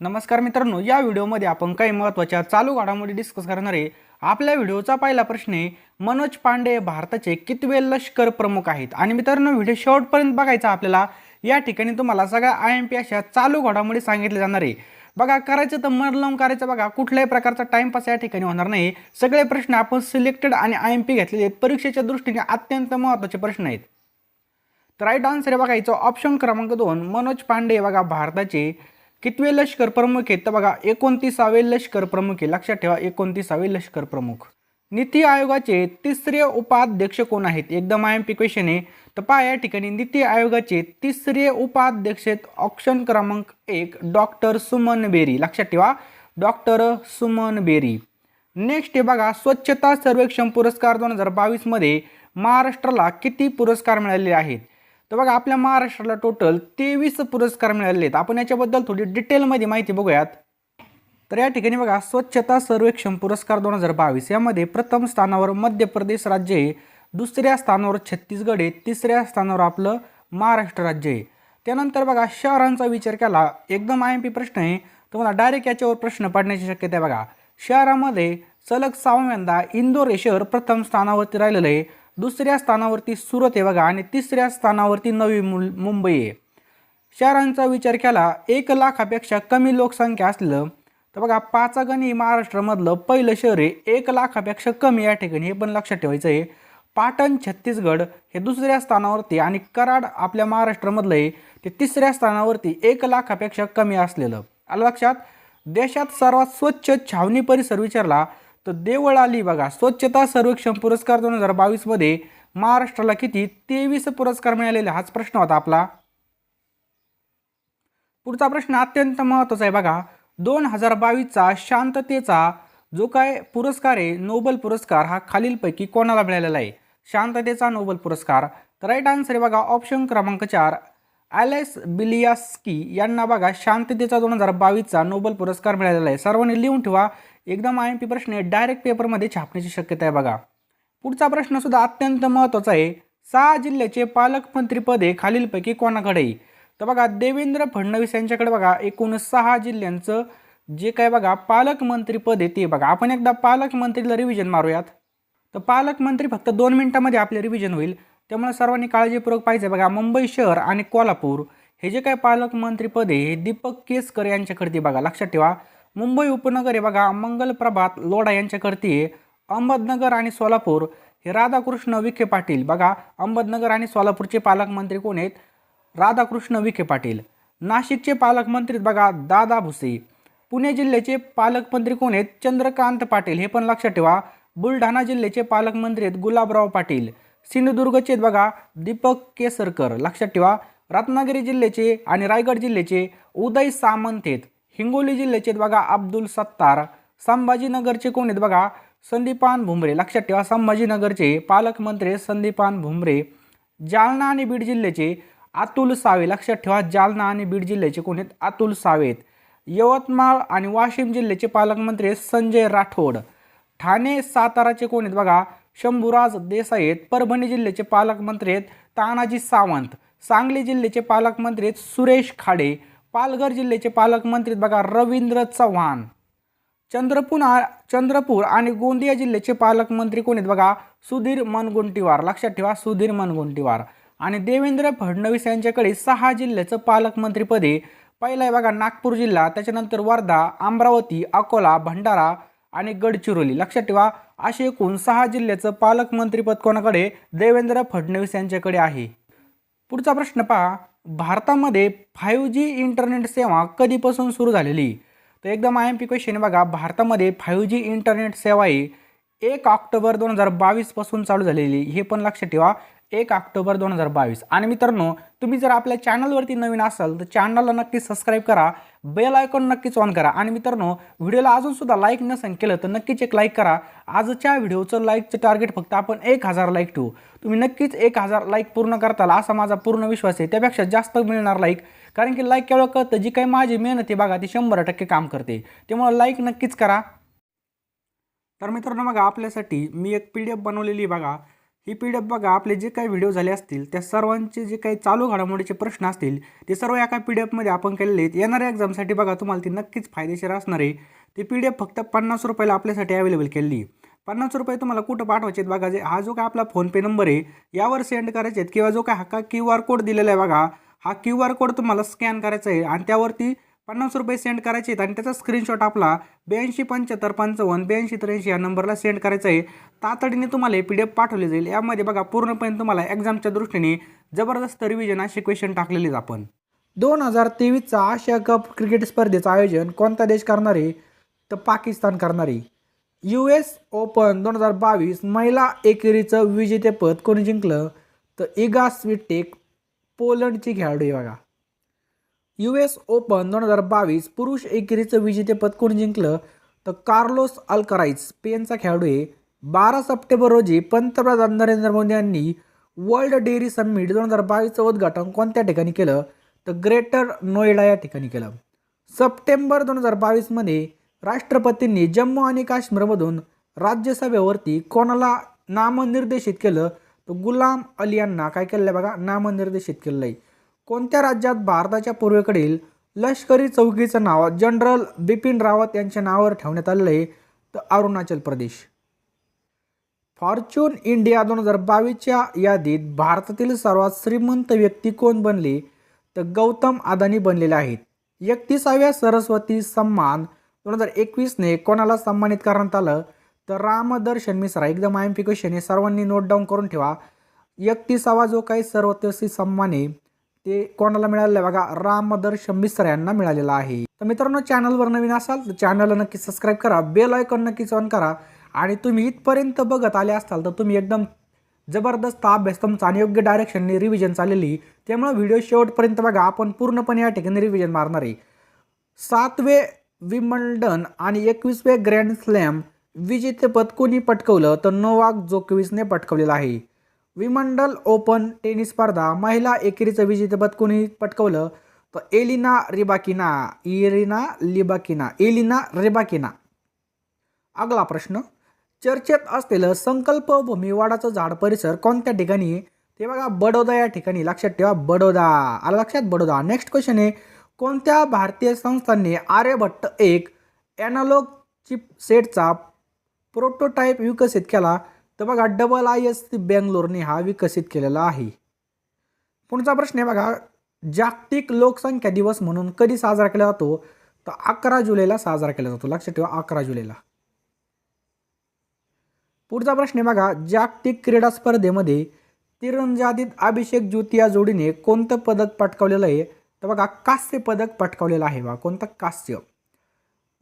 नमस्कार मित्रांनो या व्हिडिओमध्ये आपण काही महत्त्वाच्या चालू घडामोडी डिस्कस करणार आहे. आपल्या व्हिडिओचा पहिला प्रश्न आहे मनोज पांडे भारताचे कितवे लष्कर प्रमुख आहेत? आणि मित्रांनो व्हिडिओ शेवटपर्यंत बघायचा आपल्याला या ठिकाणी तुम्हाला सगळ्या आय एम पी अशा चालू घडामोडी सांगितले जाणार आहे. बघा करायचं तर मन लावून करायचं बघा कुठल्याही प्रकारचा टाइमपास या ठिकाणी होणार नाही. सगळे प्रश्न आपण सिलेक्टेड आणि आय एम पी घेतलेले आहेत. परीक्षेच्या दृष्टीने अत्यंत महत्त्वाचे प्रश्न आहेत. तर राईट आन्सर आहे बघायचं ऑप्शन क्रमांक दोन मनोज पांडे बघा भारताचे कितवे लष्कर प्रमुख आहेत? तर बघा एकोणतीसावे लष्कर प्रमुख आहे. लक्षात ठेवा एकोणतीसावे लष्कर प्रमुख. नीती आयोगाचे तिसरे उपाध्यक्ष कोण आहेत? एकदम आय एम पी क्वेश्चन आहे. तर पहा या ठिकाणी नीती आयोगाचे तिसरे उपाध्यक्ष ऑप्शन क्रमांक एक डॉक्टर सुमन बेरी. लक्षात ठेवा डॉक्टर सुमन बेरी. नेक्स्ट आहे बघा स्वच्छता सर्वेक्षण पुरस्कार दोन हजार बावीसमध्ये महाराष्ट्राला किती पुरस्कार मिळालेले आहेत? तर बघा आपल्या महाराष्ट्राला टोटल तेवीस पुरस्कार मिळालेले आहेत. आपण याच्याबद्दल थोडी डिटेलमध्ये माहिती बघूयात. तर या ठिकाणी बघा स्वच्छता सर्वेक्षण पुरस्कार दोन हजार बावीस. यामध्ये प्रथम स्थानावर मध्य प्रदेश राज्य आहे. दुसऱ्या स्थानावर छत्तीसगड आहे. तिसऱ्या स्थानावर आपलं महाराष्ट्र राज्य आहे. त्यानंतर बघा शहरांचा विचार केला एकदम आय एम पी प्रश्न आहे. तुम्हाला डायरेक्ट याच्यावर प्रश्न पडण्याची शक्यता आहे बघा. शहरामध्ये सलग सहाव्यांदा इंदोर हे शहर प्रथम स्थानावरती राहिलेलं आहे. दुसऱ्या स्थानावरती सुरत आहे बघा आणि तिसऱ्या स्थानावरती नवी मुंबई आहे. शहरांचा विचार केला एक लाखापेक्षा कमी लोकसंख्या असलं तर बघा पाचागणी महाराष्ट्रामधलं पहिलं शहर आहे एक लाखापेक्षा कमी या ठिकाणी हे पण लक्षात ठेवायचं आहे. पाटण छत्तीसगड हे दुसऱ्या स्थानावरती आणि कराड आपल्या महाराष्ट्रामधलं आहे ते तिसऱ्या स्थानावरती एक लाखापेक्षा कमी असलेलं. आलं लक्षात? देशात सर्वात स्वच्छ छावणी परिसर विचारला तर देवळ आली बघा. स्वच्छता सर्वेक्षण पुरस्कार दोन हजार बावीसमध्ये महाराष्ट्राला किती? तेवीस पुरस्कार मिळालेले. हाच प्रश्न होता आपला. पुढचा प्रश्न अत्यंत महत्त्वाचा आहे बघा. दोन हजार बावीसचा शांततेचा जो काय पुरस्कार आहे नोबल पुरस्कार हा खालीलपैकी कोणाला मिळालेला आहे? शांततेचा नोबल पुरस्कार. तर राईट आन्सर आहे बघा ऑप्शन क्रमांक चार. ॲलेस बिलियास्की यांना बघा शांततेचा दोन हजार बावीसचा नोबल पुरस्कार मिळालेला आहे. सर्वांनी लिहून ठेवा. एकदम आय एम पी प्रश्न आहे. डायरेक्ट पेपरमध्ये छापण्याची शक्यता आहे बघा. पुढचा प्रश्नसुद्धा अत्यंत महत्त्वाचा आहे. सहा जिल्ह्याचे पालकमंत्रीपदे खालीलपैकी कोणाकडे? तर बघा देवेंद्र फडणवीस यांच्याकडे बघा. एकूण सहा जिल्ह्यांचं जे काय बघा पालकमंत्रीपद आहे ते बघा. आपण एकदा पालकमंत्रीला रिव्हिजन मारूयात. तर पालकमंत्री फक्त दोन मिनिटामध्ये आपले रिव्हिजन होईल. त्यामुळे सर्वांनी काळजीपूर्वक पाहिजे बघा. मुंबई शहर आणि कोल्हापूर हे जे काय पालकमंत्रीपद आहे हे दीपक केसकर यांच्याकडे ते बघा. लक्षात ठेवा. मुंबई उपनगर हे बघा मंगल प्रभात लोढा यांच्याकडे अहमदनगर आणि सोलापूर हे राधाकृष्ण विखे पाटील बघा अहमदनगर आणि सोलापूरचे पालकमंत्री कोण आहेत? राधाकृष्ण विखे पाटील. नाशिकचे पालकमंत्री आहेत बघा दादा भुसे. पुणे जिल्ह्याचे पालकमंत्री कोण आहेत? चंद्रकांत पाटील. हे पण लक्षात ठेवा. बुलढाणा जिल्ह्याचे पालकमंत्री आहेत गुलाबराव पाटील. सिंधुदुर्गचे आहेत बघा दीपक केसरकर. लक्षात ठेवा. रत्नागिरी जिल्ह्याचे आणि रायगड जिल्ह्याचे उदय सामंत आहेत. हिंगोली जिल्ह्याचे आहेत बघा अब्दुल सत्तार संभाजीनगरचे कोण आहेत बघा? संदीपान भुमरे. लक्षात ठेवा संभाजीनगरचे पालकमंत्री संदीपान भुमरे. जालना आणि बीड जिल्ह्याचे अतुल सावे. लक्षात ठेवा जालना आणि बीड जिल्ह्याचे कोण आहेत? अतुल सावे यवतमाळ आणि वाशिम जिल्ह्याचे पालकमंत्री संजय राठोड. ठाणे साताराचे कोण आहेत बघा? शंभूराज देसाई आहेत. परभणी जिल्ह्याचे पालकमंत्री आहेत तानाजी सावंत. सांगली जिल्ह्याचे पालकमंत्री आहेत सुरेश खाडे. पालघर जिल्ह्याचे पालकमंत्री बघा रवींद्र चव्हाण. चंद्रपूर चंद्रपूर आणि गोंदिया जिल्ह्याचे पालकमंत्री कोण आहेत बघा सुधीर मनगुंटीवार. लक्षात ठेवा सुधीर मनगुंटीवार. आणि देवेंद्र फडणवीस यांच्याकडे सहा जिल्ह्याचं पालकमंत्रीपदे पहिला आहे बघा नागपूर जिल्हा त्याच्यानंतर वर्धा अमरावती अकोला भंडारा आणि गडचिरोली. लक्षात ठेवा असे एकूण सहा जिल्ह्याचं पालकमंत्रीपद कोणाकडे? देवेंद्र फडणवीस यांच्याकडे आहे. पुढचा प्रश्न पहा. भारतामध्ये फायव्ह जी इंटरनेट सेवा कधीपासून सुरू झालेली? तर एकदम आय एम पी क्वेश्चन बघा. भारतामध्ये फाईव्ह जी इंटरनेट सेवा ही एक ऑक्टोबर दोन हजार बावीसपासून चालू झालेली. हे पण लक्षात ठेवा. एक ऑक्टोबर दोन हजार बावीस. आणि मित्रांनो तुम्ही जर आपल्या चॅनलवरती नवीन असाल तर चॅनलला नक्की सबस्क्राईब करा बेल आयकॉन नक्कीच ऑन करा. आणि मित्रांनो व्हिडिओला अजूनसुद्धा लाईक नसेल केलं तर नक्कीच एक लाईक करा. आजच्या व्हिडिओचं लाईकचं टार्गेट फक्त आपण एक हजार लाईक ठेवू तुम्ही नक्कीच एक हजार लाईक पूर्ण करताल असा माझा पूर्ण विश्वास आहे. त्यापेक्षा जास्त मिळणार लाईक कारण की लाईक केवळ कळतं जी काही माझी मेहनत आहे बघा ती शंभर टक्के काम करते. त्यामुळे लाईक नक्कीच करा. तर मित्रांनो बघा आपल्यासाठी मी एक पी डी एफ बनवलेली आहे बघा. ही पी डी एफ बघा आपले जे काही व्हिडिओ झाले असतील त्या सर्वांचे जे काही चालू घडामोडीचे प्रश्न असतील ते सर्व एका पी डी एफमध्ये आपण केलेले आहेत. येणाऱ्या एक्झामसाठी बघा तुम्हाला ती नक्कीच फायदेशीर असणार आहे. ती पी डी एफ फक्त पन्नास रुपयाला आपल्यासाठी अवेलेबल केली पन्नास रुपये तुम्हाला कुठं पाठवायचे आहेत बघा जे हा जो काय आपला फोनपे नंबर आहे यावर सेंड करायचे आहेत किंवा जो काय हा का क्यू आर कोड दिलेला आहे बघा हा क्यू आर कोड तुम्हाला स्कॅन करायचा आहे आणि त्यावरती पन्नास रुपये सेंड करायचे आहेत आणि त्याचा स्क्रीनशॉट आपला ब्याऐंशी पंच्याहत्तर पंचावन्न ब्याऐंशी त्र्याऐंशी या नंबरला सेंड करायचा आहे. तातडीने तुम्हाला हे पी डी एफ पाठवले जाईल. यामध्ये बघा पूर्णपणे तुम्हाला एक्झामच्या दृष्टीने जबरदस्त रिव्हिजन असे क्वेश्चन टाकलेले आहेत आपण. दोन हजार तेवीसचा आशिया कप क्रिकेट स्पर्धेचं आयोजन कोणता देश करणार? आहे तर पाकिस्तान करणार. आहे यू एस ओपन दोन हजार बावीस महिला एकेरीचं विजेतेपद कोणी जिंकलं? तर इगा स्विटेक पोलंडची खेळाडू आहे बघा. यू एस ओपन दोन हजार बावीस पुरुष एकेरीचं विजेतेपद कोण जिंकलं? तर कार्लोस अल्कराईज स्पेनचा खेळाडू आहे. बारा सप्टेंबर रोजी पंतप्रधान नरेंद्र मोदी यांनी वर्ल्ड डेअरी समिट दोन हजार बावीसचं उद्घाटन कोणत्या ठिकाणी केलं? तर ग्रेटर नोएडा या ठिकाणी केलं. सप्टेंबर दोन हजार बावीसमध्ये राष्ट्रपतींनी जम्मू आणि काश्मीरमधून राज्यसभेवरती कोणाला नामनिर्देशित केलं? तर गुलाम अली यांना. काय केलं आहे बघा? नामनिर्देशित केलं आहे कोणत्या राज्यात भारताच्या पूर्वेकडील लष्करी चौकीचं नाव जनरल बिपिन रावत यांच्या नावावर ठेवण्यात आलेलं आहे तर अरुणाचल प्रदेश. फॉर्च्यून इंडिया दोन हजार बावीसच्या यादीत भारतातील सर्वात श्रीमंत व्यक्ती कोण बनले तर गौतम अदानी बनलेले आहेत. एकतीसाव्या सरस्वती सन्मान दोन हजार एकवीसने कोणाला सन्मानित करण्यात आलं तर रामदर्शन मिश्रा. एकदम आय एम पी क्वेश्चन हे सर्वांनी नोट डाऊन करून ठेवा. एकतीसावा जो काही सर्वस्वी सन्मान आहे ते कोणाला मिळालेलं आहे? बघा रामदर्शन मिश्रा यांना मिळालेला आहे. तर मित्रांनो चॅनलवर नवीन असाल तर चॅनलला नक्की सबस्क्राईब करा बेल आयकॉन नक्कीच ऑन करा. आणि तुम्ही इथपर्यंत बघत आले असाल तर तुम्ही एकदम जबरदस्त अभ्यास तुमचा आणि योग्य डायरेक्शनने रिव्हिजन चाललेली. त्यामुळे व्हिडिओ शेवटपर्यंत बघा आपण पूर्णपणे या ठिकाणी रिव्हिजन मारणार आहे. सातवे विम्बल्डन आणि एकवीसवे ग्रँड स्लॅम विजेतेपद कोणी पटकवलं? तर नोवाक जोकवीसने पटकवलेलं आहे. विमंडल ओपन टेनिस स्पर्धा महिला एकेरीचं विजेतेपद कोणी पटकवलं? तर Elena Rybakina Irina Libakina Elena Rybakina. अगला प्रश्न. चर्चेत असलेलं संकल्प भूमिवाडाचं झाड परिसर कोणत्या ठिकाणी? ते बघा बडोदा या ठिकाणी. लक्षात ठेवा बडोदा. आला लक्षात बडोदा. नेक्स्ट क्वेश्चन आहे. कोणत्या भारतीय संस्थांनी आर्यभट्ट एक ॲनालॉग चिप सेटचा प्रोटोटाईप विकसित केला? तर बघा डबल आय एस सी बेंगलोरने हा विकसित केलेला आहे. पुढचा प्रश्न आहे बघा जागतिक लोकसंख्या दिवस म्हणून कधी साजरा केला जातो? तर अकरा जुलैला साजरा केला जातो. लक्षात ठेवा अकरा जुलैला. पुढचा प्रश्न आहे बघा जागतिक क्रीडा स्पर्धेमध्ये तिरंजादीत अभिषेक ज्योती या जोडीने कोणतं पदक पटकावलेलं आहे? तर बघा कांस्य पदक पटकावलेलं आहे बघा कोणतं कांस्य?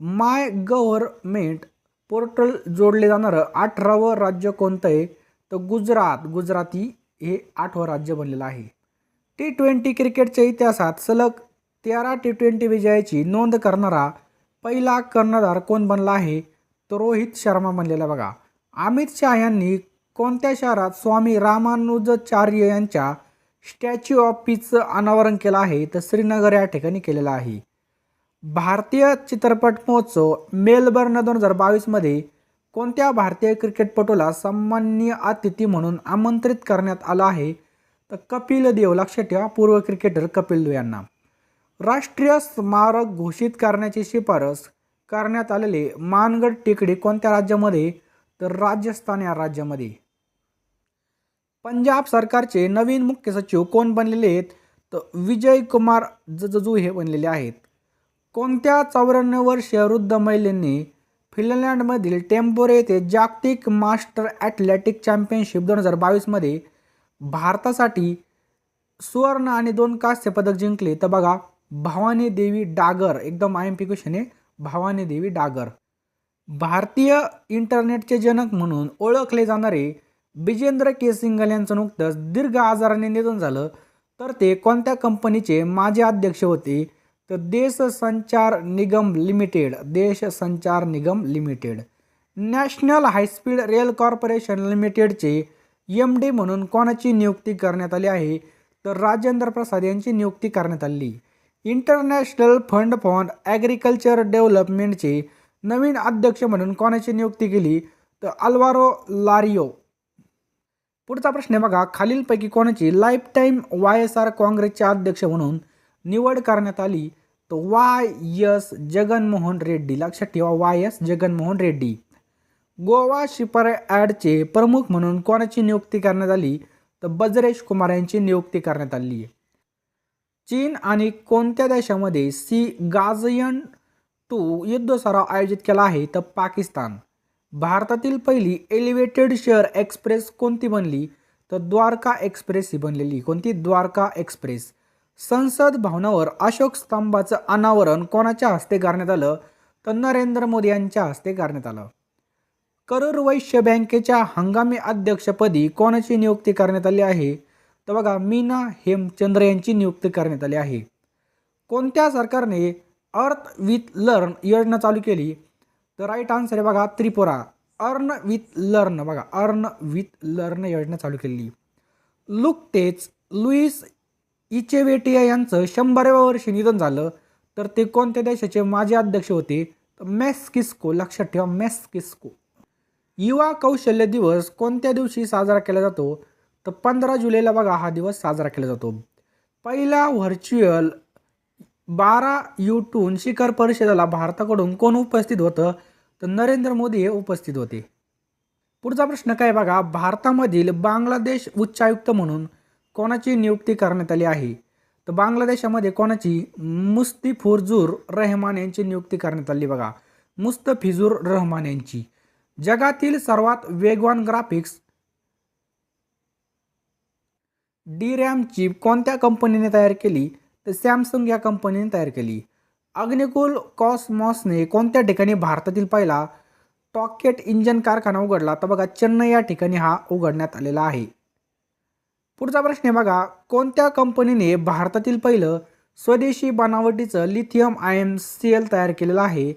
माय गव्हर्मेंट पोर्टल जोडले जाणारं अठरावं राज्य कोणतं आहे तर गुजरात. गुजराती हे आठवं राज्य बनलेलं आहे. टी ट्वेंटी क्रिकेटच्या इतिहासात सलग तेरा टी ट्वेंटी विजयाची नोंद करणारा पहिला कर्णधार कोण बनला आहे? तो रोहित शर्मा बनलेला बघा. अमित शहा यांनी कोणत्या शहरात स्वामी रामानुजाचार्य यांच्या स्टॅच्यू ऑफ पीचं अनावरण केलं आहे? तर श्रीनगर या ठिकाणी केलेलं आहे. भारतीय चित्रपट महोत्सव मेलबर्न दोन हजार बावीसमध्ये कोणत्या भारतीय क्रिकेटपटूला सन्माननीय अतिथी म्हणून आमंत्रित करण्यात आलं आहे? तर कपिल देव लक्षात ठेवा पूर्व क्रिकेटर कपिल देव यांना. राष्ट्रीय स्मारक घोषित करण्याची शिफारस करण्यात आलेले मानगड टेकडी कोणत्या राज्यामध्ये? तर राजस्थान या राज्यामध्ये. पंजाब सरकारचे नवीन मुख्य सचिव कोण बनलेले आहेत? तर विजय कुमार जजू हे बनलेले आहेत. कोणत्या चौऱ्याण्णव वर्षीय वृद्ध महिलेंनी फिनलँडमधील टेम्पोरे येथे जागतिक मास्टर ॲथलेटिक चॅम्पियनशिप दोन हजार बावीसमध्ये भारतासाठी सुवर्ण आणि दोन कांस्य पदक जिंकले. तर बघा भवानी देवी डागर एकदम आय एम पी क्वेश्चन आहे. भवानी देवी डागर. भारतीय इंटरनेटचे जनक म्हणून ओळखले जाणारे बिजेंद्र के सिंगल यांचं नुकतंच दीर्घ आजाराने निधन झालं. तर ते कोणत्या कंपनीचे माजी अध्यक्ष होते? तर देश संचार Nigam limited Desh Sanchar Nigam limited. National high speed rail corporation लिमिटेडचे एम डी म्हणून कोणाची नियुक्ती करण्यात आली आहे? तर राजेंद्र प्रसाद यांची नियुक्ती करण्यात आली. इंटरनॅशनल फंड फॉर ॲग्रिकल्चर डेव्हलपमेंटचे नवीन अध्यक्ष म्हणून कोणाची नियुक्ती केली? तर अल्वारो लारियो. पुढचा प्रश्न आहे बघा खालीलपैकी कोणाची? Lifetime Y S R काँग्रेसचे अध्यक्ष म्हणून निवड करण्यात आली तर वाय एस जगनमोहन रेड्डी लक्षात ठेवा वाय एस जगनमोहन रेड्डी. गोवा शिपर ॲडचे प्रमुख म्हणून कोणाची नियुक्ती करण्यात आली? तर बजरेश कुमार यांची नियुक्ती करण्यात आली आहे. चीन आणि कोणत्या देशामध्ये सी गाजयन टू युद्ध सराव आयोजित केला आहे? तर पाकिस्तान. भारतातील पहिली एलिव्हेटेड शहर एक्सप्रेस कोणती बनली? तर द्वारका एक्सप्रेस ही बनलेली. कोणती? द्वारका एक्सप्रेस संसद भवनावर अशोक स्तंभाचं अनावरण कोणाच्या हस्ते करण्यात आलं? तर नरेंद्र मोदी यांच्या हस्ते करण्यात आलं. करूर वैश्य बँकेच्या हंगामी अध्यक्षपदी कोणाची नियुक्ती करण्यात आली आहे? तर बघा मीना हेमचंद्र यांची नियुक्ती करण्यात आली आहे. कोणत्या सरकारने अर्थ विथ लर्न योजना चालू केली? तर राईट आन्सर आहे बघा त्रिपुरा. अर्न विथ लर्न बघा अर्न विथ लर्न योजना चालू केली लुकतेच लुईस इचेवेटिया यांचं शंभराव्या वर्षी निधन झालं. तर ते कोणत्या देशाचे माजी अध्यक्ष होते? तर मेस्किस्को लक्षात ठेवा मेस्किस्को. युवा कौशल्य दिवस कोणत्या दिवशी साजरा केला जातो? तर पंधरा जुलैला बघा हा दिवस साजरा केला जातो. पहिला व्हर्च्युअल बारा यूटून शिखर परिषदेला भारताकडून कोण उपस्थित होतं? तर नरेंद्र मोदी हे उपस्थित होते. पुढचा प्रश्न काय बघा भारतामधील बांगलादेश उच्चायुक्त म्हणून कोणाची नियुक्ती करण्यात आली आहे? तर बांगलादेशामध्ये कोणाची? मुस्तिफुरजूर रहमान यांची नियुक्ती करण्यात आली बघा. मुस्तफिजूर रहमान यांची. जगातील सर्वात वेगवान ग्राफिक्स डी रॅम चिप कोणत्या कंपनीने तयार केली? तर सॅमसंग या कंपनीने तयार केली. अग्निकुल कॉसमॉसने कोणत्या ठिकाणी भारतातील पहिला टॉकेट इंजन कारखाना उघडला? तर बघा चेन्नई या ठिकाणी हा उघडण्यात आलेला आहे. पुढचा प्रश्न आहे बघा कोणत्या कंपनीने भारतातील पहिलं स्वदेशी बनावटीचं लिथियम आयन एल तयार केलेलं आहे?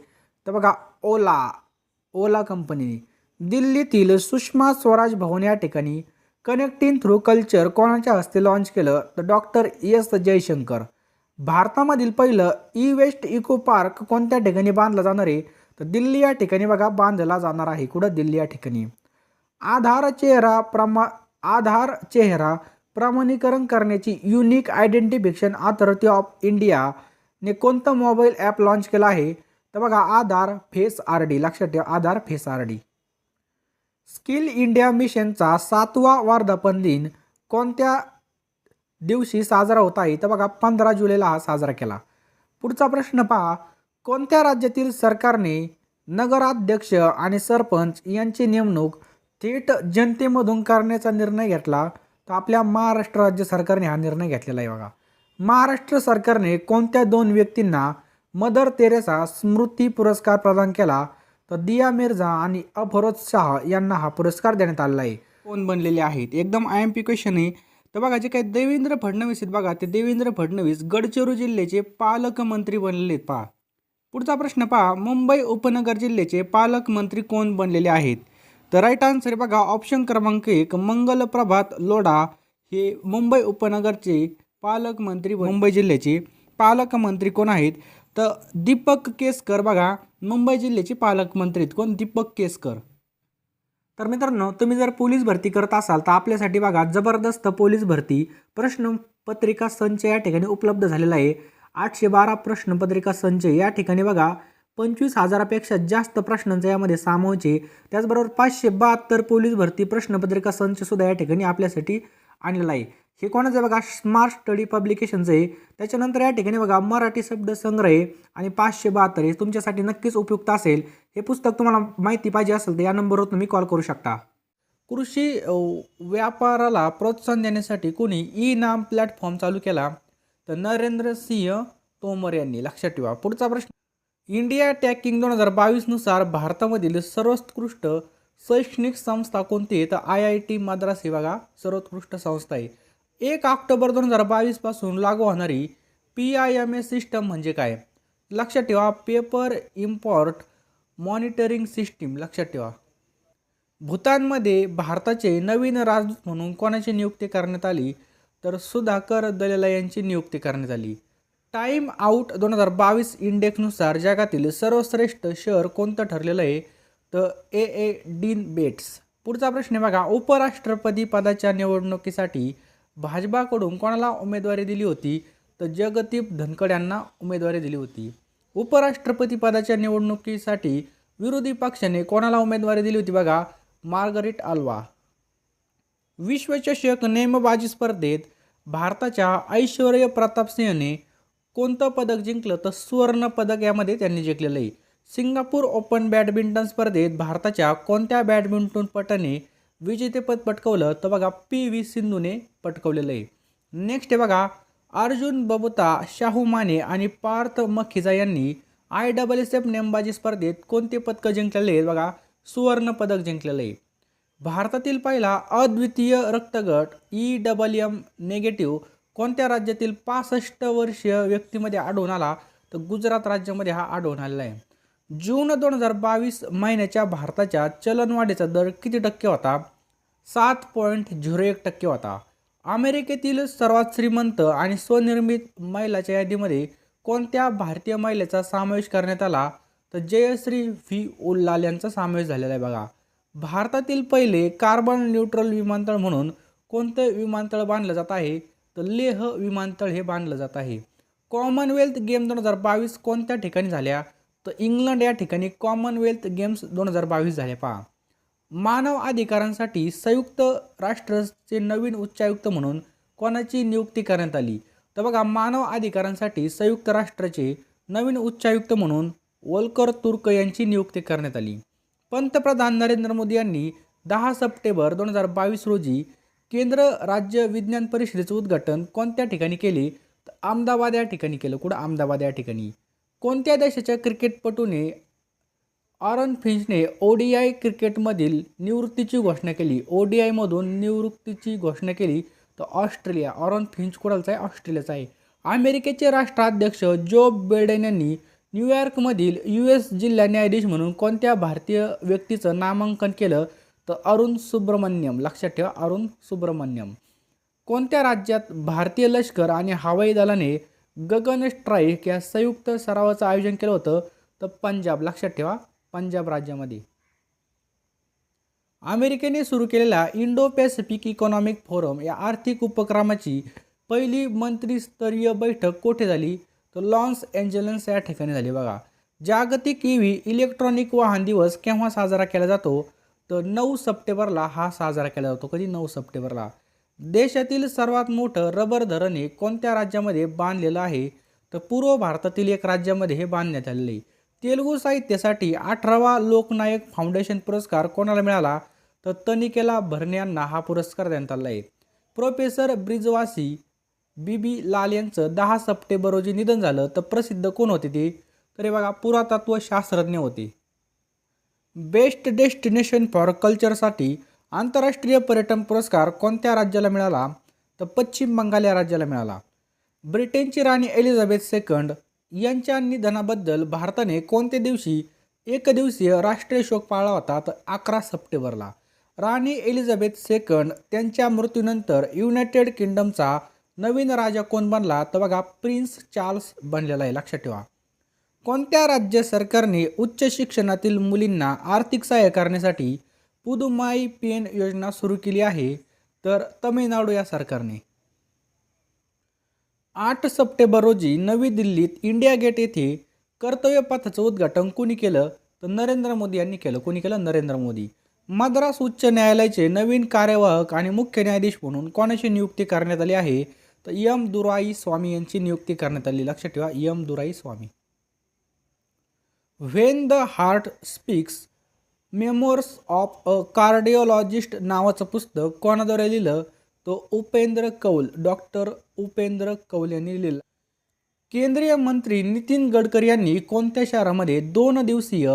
तर बघा ओला ओला कंपनीने. दिल्लीतील सुषमा स्वराज भवन या ठिकाणी कनेक्टिंग थ्रू कल्चर कोणाच्या हस्ते लॉन्च केलं? तर डॉक्टर एस जयशंकर. भारतामधील पहिलं ई वेस्ट इको पार्क कोणत्या ठिकाणी बांधलं जाणार आहे? तर दिल्ली या ठिकाणी बघा बांधला जाणार आहे. कुठं? दिल्ली या ठिकाणी. आधार चेहरा प्रमा आधार चेहरा प्रमाणीकरण करण्याची युनिक आयडेंटिफिकेशन अथॉरिटी ऑफ इंडियाने कोणतं मोबाईल ॲप लॉन्च केलं आहे? तर बघा आधार फेस आर डी लक्षात ठेवा Aadhaar face R D skill India मिशनचा सातवा वर्धापन दिन कोणत्या दिवशी साजरा होत आहे? तर बघा पंधरा जुलैला हा साजरा केला. पुढचा प्रश्न पहा. कोणत्या राज्यातील सरकारने नगराध्यक्ष आणि सरपंच यांची नेमणूक थेट जनतेमधून करण्याचा निर्णय घेतला तर आपल्या महाराष्ट्र राज्य सरकारने हा निर्णय घेतलेला आहे बघा. महाराष्ट्र सरकारने कोणत्या दोन व्यक्तींना मदर तेरेसा स्मृती पुरस्कार प्रदान केला तर दिया मिर्झा आणि अफरोज शाह यांना हा पुरस्कार देण्यात आलेला आहे. कोण बनलेले आहेत? एकदम आय एम पी क्वेश्चन आहे. तर बघा जे काही देवेंद्र फडणवीस आहेत बघा ते देवेंद्र फडणवीस गडचिरोली जिल्ह्याचे पालकमंत्री बनलेले आहेत पहा. पुढचा प्रश्न पहा मुंबई उपनगर जिल्ह्याचे पालकमंत्री कोण बनलेले आहेत? तर राईट आन्सर बघा ऑप्शन क्रमांक एक मंगल प्रभात लोढा. हे मुंबई उपनगरचे पालकमंत्री मुंबई जिल्ह्याचे पालकमंत्री कोण आहेत? तर दीपक केसकर बघा मुंबई जिल्ह्याचे पालकमंत्री आहेत. कोण? दीपक केसकर. तर मित्रांनो तुम्ही जर पोलीस भरती करत असाल तर आपल्यासाठी बघा जबरदस्त पोलीस भरती प्रश्नपत्रिका संच या ठिकाणी उपलब्ध झालेला आहे. आठशे बारा प्रश्नपत्रिका संच या ठिकाणी बघा. पंचवीस हजारापेक्षा जास्त प्रश्नांचा यामध्ये समावेश आहे त्याचबरोबर पाचशे बहात्तर पोलीस भरती प्रश्नपत्रिका संच सुद्धा या ठिकाणी आपल्यासाठी आणलेला आहे. हे कोणाचं आहे बघा? स्मार्ट स्टडी पब्लिकेशनचं आहे. त्याच्यानंतर या ठिकाणी बघा मराठी शब्दसंग्रह आणि पाचशे बहात्तर हे तुमच्यासाठी नक्कीच उपयुक्त असेल. हे पुस्तक तुम्हाला माहिती पाहिजे असेल तर या नंबरवर तुम्ही कॉल करू शकता. कृषी व्यापाराला प्रोत्साहन देण्यासाठी कोणी ई नाम प्लॅटफॉर्म चालू केला? तर नरेंद्र सिंह तोमर यांनी. लक्षात ठेवा. पुढचा प्रश्न इंडिया टॅकिंग दोन हजार बावीसनुसार भारतामधील सर्वोत्कृष्ट शैक्षणिक संस्था कोणती आहे? तर आय आय टी मद्रास ही बघा सर्वोत्कृष्ट संस्था आहे. एक ऑक्टोबर दोन हजार बावीसपासून लागू होणारी P I M A system म्हणजे काय? लक्षात ठेवा पेपर इम्पॉर्ट मॉनिटरिंग सिस्टीम. लक्षात ठेवा. भूतानमध्ये भारताचे नवीन राजदूत म्हणून कोणाची नियुक्ती करण्यात आली? तर सुधाकर दलेला यांची नियुक्ती करण्यात आली. टाईम आऊट दोन हजार बावीस इंडेक्सनुसार जगातील सर्वश्रेष्ठ शहर कोणतं ठरलेलं आहे? तर ए ए डीन बेट्स. पुढचा प्रश्न आहे बघा उपराष्ट्रपती पदाच्या निवडणुकीसाठी भाजपाकडून कोणाला उमेदवारी दिली होती? तर जगदीप धनखड यांना उमेदवारी दिली होती. उपराष्ट्रपती पदाच्या निवडणुकीसाठी विरोधी पक्षाने कोणाला उमेदवारी दिली होती बघा? मार्गरेट आल्वा. विश्वचषक नेमबाजी स्पर्धेत भारताच्या ऐश्वर्य प्रताप सिंहने कोणतं पदक जिंकलं तर सुवर्ण पदक यामध्ये त्यांनी जिंकलेलं आहे. सिंगापूर ओपन बॅडमिंटन स्पर्धेत भारताच्या कोणत्या बॅडमिंटनपटाने विजेतेपद पटकवलं तर बघा पी व्ही सिंधूने पटकवलेलं आहे. नेक्स्ट आहे बघा अर्जुन बबुता शाहू माने आणि पार्थ मखिजा यांनी आय डबल एस एफ नेमबाजी स्पर्धेत कोणते पदकं जिंकलेले आहेत बघा सुवर्ण पदक जिंकलेलं आहे. भारतातील पहिला अद्वितीय रक्तगट ई डबल एम नेगेटिव्ह कोणत्या राज्यातील पासष्ट वर्षीय व्यक्तीमध्ये आढळून आला? तर गुजरात राज्यामध्ये हा आढळून आलेला आहे. जून दोन हजार बावीस महिन्याच्या भारताच्या चलनवाढीचा दर किती टक्के होता? सात पॉईंट झिरो एक टक्के होता. अमेरिकेतील सर्वात श्रीमंत आणि स्वनिर्मित महिलाच्या यादीमध्ये कोणत्या भारतीय महिलेचा समावेश करण्यात आला? तर जयश्री व्ही. उल्लाल यांचा समावेश झालेला आहे बघा. भारतातील पहिले कार्बन न्यूट्रल विमानतळ म्हणून कोणतं विमानतळ बांधलं जात आहे? तर लेह विमानतळ हे बांधलं जात आहे. कॉमनवेल्थ गेम दोन हजार बावीस कोणत्या ठिकाणी झाल्या? तर इंग्लंड या ठिकाणी कॉमनवेल्थ गेम्स दोन हजार बावीस झाले पहा. मानव अधिकारांसाठी संयुक्त राष्ट्रचे नवीन उच्चायुक्त म्हणून कोणाची नियुक्ती करण्यात आली? तर बघा मानव अधिकारांसाठी संयुक्त राष्ट्राचे नवीन उच्चायुक्त म्हणून वोल्कर तुर्क यांची नियुक्ती करण्यात आली. पंतप्रधान नरेंद्र मोदी यांनी दहा सप्टेंबर दोन हजार बावीस रोजी केंद्र राज्य विज्ञान परिषदेचं उद्घाटन कोणत्या ठिकाणी केले? तर अहमदाबाद या ठिकाणी केलं. कुठं? अहमदाबाद या ठिकाणी. कोणत्या देशाच्या क्रिकेटपटूने ऑरन फिंचने ओ डी आय क्रिकेटमधील निवृत्तीची घोषणा केली? ओ डी आयमधून निवृत्तीची घोषणा केली. तर ऑस्ट्रेलिया. ऑरन फिंच कुणाचा आहे? ऑस्ट्रेलियाचा आहे. अमेरिकेचे राष्ट्राध्यक्ष जो बिडेन यांनी न्यूयॉर्कमधील यू एस जिल्हा न्यायाधीश म्हणून कोणत्या भारतीय व्यक्तीचं नामांकन केलं? तर अरुण सुब्रमण्यम लक्षात ठेवा अरुण सुब्रमण्यम. कोणत्या राज्यात भारतीय लष्कर आणि हवाई दलाने गगन स्ट्राईक या संयुक्त सरावाचं आयोजन केलं होतं? तर पंजाब लक्षात ठेवा पंजाब राज्यामध्ये. अमेरिकेने सुरू केलेल्या इंडो पॅसिफिक इकॉनॉमिक फोरम या आर्थिक उपक्रमाची पहिली मंत्रिस्तरीय बैठक कोठे झाली? तर लॉन्स एंजलन्स या ठिकाणी झाली बघा. जागतिक ई व्ही इलेक्ट्रॉनिक वाहन दिवस केव्हा साजरा केला जातो? तर नऊ सप्टेंबरला हा साजरा केला जातो. कधी? नऊ सप्टेंबरला. देशातील सर्वात मोठं रबर धरण हे कोणत्या राज्यामध्ये बांधलेलं आहे? तर पूर्व भारतातील एक राज्यामध्ये हे बांधण्यात आलेले आहे. तेलुगू साहित्यासाठी अठरावा लोकनायक फाउंडेशन पुरस्कार कोणाला मिळाला? तर तनिकेला भरणे यांना हा पुरस्कार देण्यात आला आहे. प्रोफेसर ब्रिजवासी बी बी लाल यांचं दहा सप्टेंबर रोजी निधन झालं. तर प्रसिद्ध कोण होते ते? तर हे बघा पुरातत्व शास्त्रज्ञ होते. बेस्ट डेस्टिनेशन फॉर कल्चरसाठी आंतरराष्ट्रीय पर्यटन पुरस्कार कोणत्या राज्याला मिळाला? तर पश्चिम बंगाल या राज्याला मिळाला. ब्रिटनची राणी एलिझाबेथ सेकंड यांच्या निधनाबद्दल भारताने कोणत्या दिवशी एकदिवसीय राष्ट्रीय शोक पाळला होता? तर अकरा सप्टेंबरला. राणी एलिझाबेथ सेकंड त्यांच्या मृत्यूनंतर युनायटेड किंगडमचा नवीन राजा कोण बनला? तर बघा प्रिन्स चार्ल्स बनलेला आहे. लक्षात ठेवा. कोणत्या राज्य सरकारने उच्च शिक्षणातील मुलींना आर्थिक सहाय्य करण्यासाठी पुदुमाई पेन योजना सुरू केली आहे तर तमिळनाडू या सरकारने. आठ सप्टेंबर रोजी नवी दिल्लीत इंडिया गेट येथे कर्तव्य पथाचं उद्घाटन कोणी केलं? तर नरेंद्र मोदी यांनी केलं. कोणी केलं? नरेंद्र मोदी. मद्रास उच्च न्यायालयाचे नवीन कार्यवाहक आणि मुख्य न्यायाधीश म्हणून कोणाची नियुक्ती करण्यात आली आहे? तर यम दुराई स्वामी यांची नियुक्ती करण्यात आली. लक्षात ठेवा M Duraiswamy. When the heart speaks memoirs of a cardiologist नावाचं पुस्तक कोणाद्वारे लिहिलं? तो उपेंद्र कौल डॉक्टर उपेंद्र कौल यांनी लिहिलं. केंद्रीय मंत्री नितीन गडकरी यांनी कोणत्या शहरामध्ये दोन दिवसीय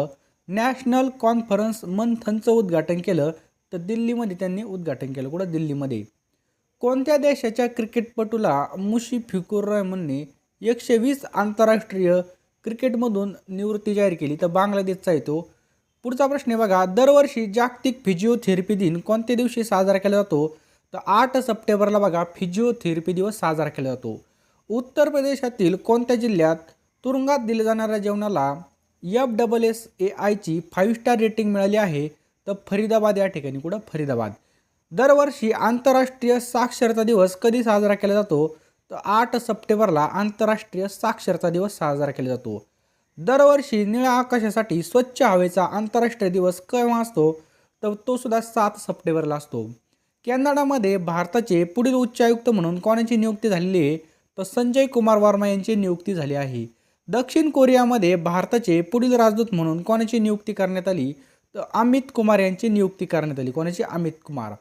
नॅशनल कॉन्फरन्स मंथनचं उद्घाटन केलं? तर दिल्लीमध्ये त्यांनी उद्घाटन केलं. कुठं? दिल्लीमध्ये. कोणत्या देशाच्या क्रिकेटपटूला मुशी फिकुर रहमानने एकशे वीस आंतरराष्ट्रीय क्रिकेटमधून निवृत्ती जाहीर केली. तर बांगलादेशचा येतो पुढचा प्रश्न आहे बघा दरवर्षी जागतिक फिजिओथेरपी दिन कोणत्या दिवशी साजरा केला जातो? तर आठ सप्टेंबरला बघा फिजिओथेरपी दिवस साजरा केला जातो. उत्तर प्रदेशातील कोणत्या जिल्ह्यात तुरुंगात दिल्या जाणाऱ्या जेवणाला एफ डबल एस ए आयची फाईव्ह स्टार रेटिंग मिळाली आहे? तर फरीदाबाद या ठिकाणी कुठं? फरीदाबाद. दरवर्षी आंतरराष्ट्रीय साक्षरता दिवस कधी साजरा केला जातो? तर आठ सप्टेंबरला आंतरराष्ट्रीय साक्षरता दिवस साजरा केला जातो. दरवर्षी निळ्या आकाशासाठी स्वच्छ हवेचा आंतरराष्ट्रीय दिवस केव्हा असतो? तर तो सुद्धा सात सप्टेंबरला असतो. कॅनडामध्ये भारताचे पुढील उच्चायुक्त म्हणून कोणाची नियुक्ती झालेली आहे? तर संजय कुमार वर्मा यांची नियुक्ती झाली आहे. दक्षिण कोरियामध्ये भारताचे पुढील राजदूत म्हणून कोणाची नियुक्ती करण्यात आली? तर अमित कुमार यांची नियुक्ती करण्यात आली. कोणाची? अमित कुमार.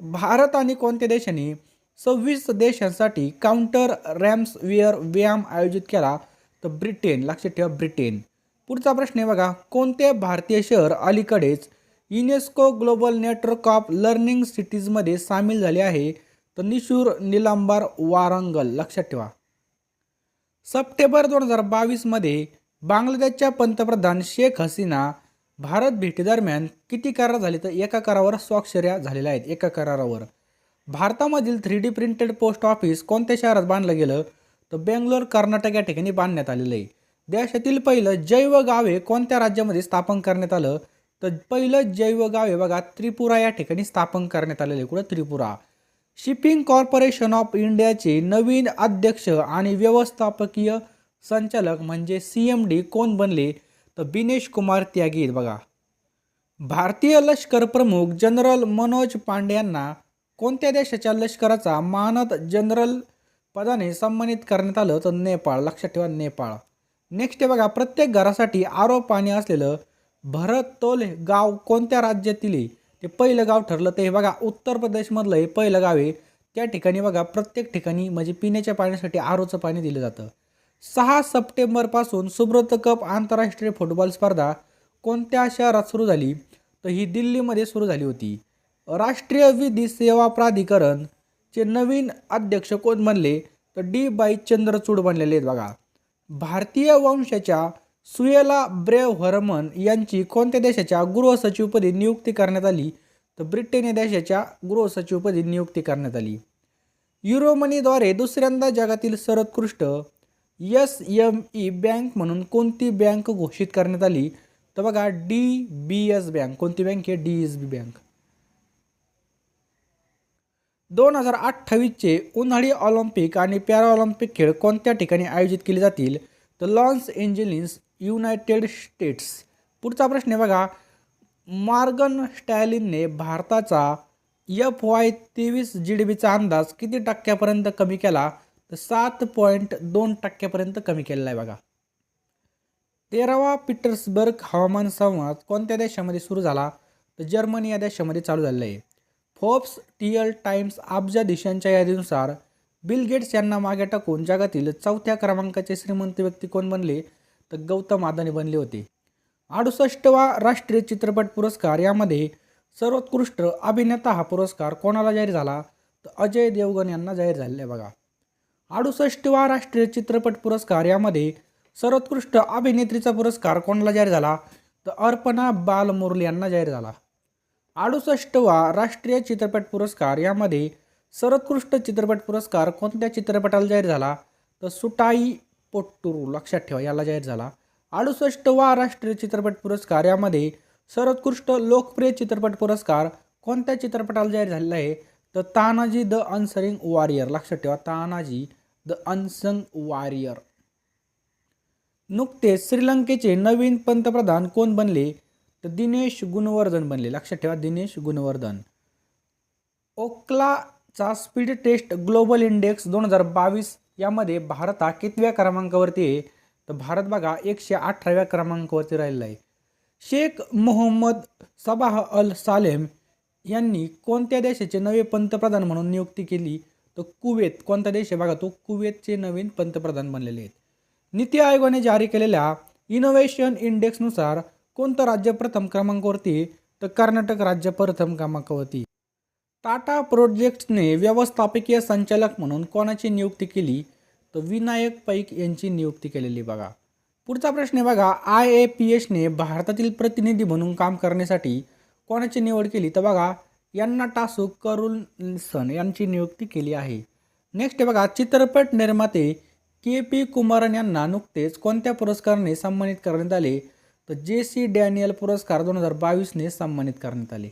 भारत आणि कोणत्या देशाने सव्वीस देशांसाठी काउंटर रॅम्स विअर व्यायाम आयोजित केला. तर ब्रिटेन लक्षात ठेवा ब्रिटेन. पुढचा प्रश्न आहे बघा कोणते भारतीय शहर अलीकडेच UNESCO global network of learning सिटीजमध्ये सामील झाले आहे? तर निशूर निलांबार वारंगल लक्षात ठेवा. सप्टेंबर दोन हजार बावीसमध्ये बांगलादेशच्या पंतप्रधान शेख हसीना भारत भेटीदरम्यान किती करार झाले? तर एका करारावर स्वाक्षऱ्या झालेल्या आहेत. एका करारावर. भारतामधील three D printed post office कोणत्या शहरात बांधलं गेलं? तर बेंगलोर कर्नाटक या ठिकाणी बांधण्यात आलेलं आहे. देशातील पहिलं जैव गावे कोणत्या राज्यामध्ये स्थापन करण्यात आलं? तर पहिलं जैव गावे बघा त्रिपुरा या ठिकाणी स्थापन करण्यात आलेलं आहे. कुठं? त्रिपुरा. शिपिंग कॉर्पोरेशन ऑफ इंडियाचे नवीन अध्यक्ष आणि व्यवस्थापकीय संचालक म्हणजे सी एम डी कोण बनले? तर बिनेश कुमार त्यागी बघा. भारतीय लष्कर प्रमुख जनरल मनोज पांडे यांना कोणत्या देशाच्या लष्कराचा मानद जनरल पदाने सन्मानित करण्यात आलं तर नेपाळ? लक्षात ठेवा नेपाळ. नेक्स्ट आहे बघा प्रत्येक घरासाठी आरो पाणी असलेलं भरतोल गाव कोणत्या राज्यातील आहे? ते पहिलं गाव ठरलं ते हे बघा उत्तर प्रदेशमधलं हे पहिलं गाव आहे. त्या ठिकाणी बघा प्रत्येक ठिकाणी म्हणजे पिण्याच्या पाण्यासाठी आरोचं पाणी दिलं जातं. सहा सप्टेंबरपासून सुब्रत कप आंतरराष्ट्रीय फुटबॉल स्पर्धा कोणत्या शहरात सुरू झाली? तर ही दिल्लीमध्ये सुरू झाली होती. राष्ट्रीय विधी सेवा प्राधिकरणचे नवीन अध्यक्ष कोण बनले? तर डी बाई चंद्रचूड बनलेले आहेत बघा. भारतीय वंशाच्या सुएला ब्रेव हरमन यांची कोणत्या देशाच्या गृहसचिवपदी नियुक्ती करण्यात आली? तर ब्रिटन या देशाच्या गृहसचिवपदी नियुक्ती करण्यात आली. युरोमनीद्वारे दुसऱ्यांदा जगातील सर्वोत्कृष्ट एस एम ई बँक म्हणून कोणती बँक घोषित करण्यात आली? तर बघा डी बी एस बँक. कोणती बँक आहे? D S B bank. दोन हजार अठ्ठावीसचे उन्हाळी ऑलिम्पिक आणि पॅराऑलिम्पिक खेळ कोणत्या ठिकाणी आयोजित केले जातील? तर लॉन्स एंजेलिस युनायटेड स्टेट्स. पुढचा प्रश्न आहे बघा. मार्गन स्टॅलिनने भारताचा एफ वाय तेवीस जी डी बीचा अंदाज किती टक्क्यापर्यंत कमी केला? तर सात पॉईंट दोन टक्क्यापर्यंत कमी केलेला आहे बघा. तेरावा पीटर्सबर्ग हवामान संवाद कोणत्या देशामध्ये सुरू झाला? तर जर्मनी या देशामध्ये चालू झालेला आहे. फोर्ब्स टियल टाइम्स अब्जा देशांच्या यादीनुसार बिल गेट्स यांना मागे टाकून जगातील चौथ्या क्रमांकाचे श्रीमंत व्यक्ती कोण बनले तर गौतम अदानी बनले होते. अडुसष्टवा राष्ट्रीय चित्रपट पुरस्कार यामध्ये सर्वोत्कृष्ट अभिनेता हा पुरस्कार कोणाला जाहीर झाला तर अजय देवगण यांना जाहीर झालेला आहे बघा. अडुसष्टवा राष्ट्रीय चित्रपट पुरस्कार यामध्ये सर्वोत्कृष्ट अभिनेत्रीचा पुरस्कार कोणाला जाहीर झाला तर अर्पणा बालमुरली यांना जाहीर झाला. अडुसष्टवा राष्ट्रीय चित्रपट पुरस्कार. यामध्ये सर्वोत्कृष्ट चित्रपट पुरस्कार कोणत्या चित्रपटाला जाहीर झाला? तर सुटाई पोट्टुरू लक्षात ठेवा याला जाहीर झाला. अडुसष्टवा राष्ट्रीय चित्रपट पुरस्कार. यामध्ये सर्वोत्कृष्ट लोकप्रिय चित्रपट पुरस्कार कोणत्या चित्रपटाला जाहीर झालेला आहे? तर तानाजी द अनसरिंग वॉरियर लक्षात ठेवा तानाजी द अनसंग वॉरियर. नुकतेच श्रीलंकेचे नवीन पंतप्रधान कोण बनले? तर दिनेश गुणवर्धन बनले. लक्षात ठेवा दिनेश गुणवर्धन. ओक्लाचा स्पीड टेस्ट ग्लोबल इंडेक्स दोन हजार बावीस यामध्ये भारत हा कितव्या क्रमांकावरती आहे? तर भारत बघा एकशे अठराव्या क्रमांकावरती राहिलेला आहे. Sheikh Mohammed Sabah Al Salem यांनी कोणत्या देशाचे नवे पंतप्रधान म्हणून नियुक्ती केली? तर कुवेत. कोणता देश आहे? बघा तो कुवेतचे नवीन पंतप्रधान बनलेले आहेत. नीती आयोगाने जारी केलेल्या इनोव्हेशन इंडेक्सनुसार कोणतं राज्य प्रथम क्रमांकावरती तर कर्नाटक राज्य प्रथम क्रमांकावरती टाटा प्रोजेक्ट्सने व्यवस्थापकीय संचालक म्हणून कोणाची नियुक्ती केली? तर विनायक पैक यांची नियुक्ती केलेली बघा. पुढचा प्रश्न आहे बघा आय ए पी एसने भारतातील प्रतिनिधी म्हणून काम करण्यासाठी कोणाची निवड केली? तर बघा यांना टासू करुलसन यांची नियुक्ती केली आहे. नेक्स्ट आहे बघा चित्रपट निर्माते के पी कुमारन यांना नुकतेच कोणत्या पुरस्काराने सन्मानित करण्यात आले? तर जे सी डॅनियल पुरस्कार दोन हजार बावीसने सन्मानित करण्यात आले.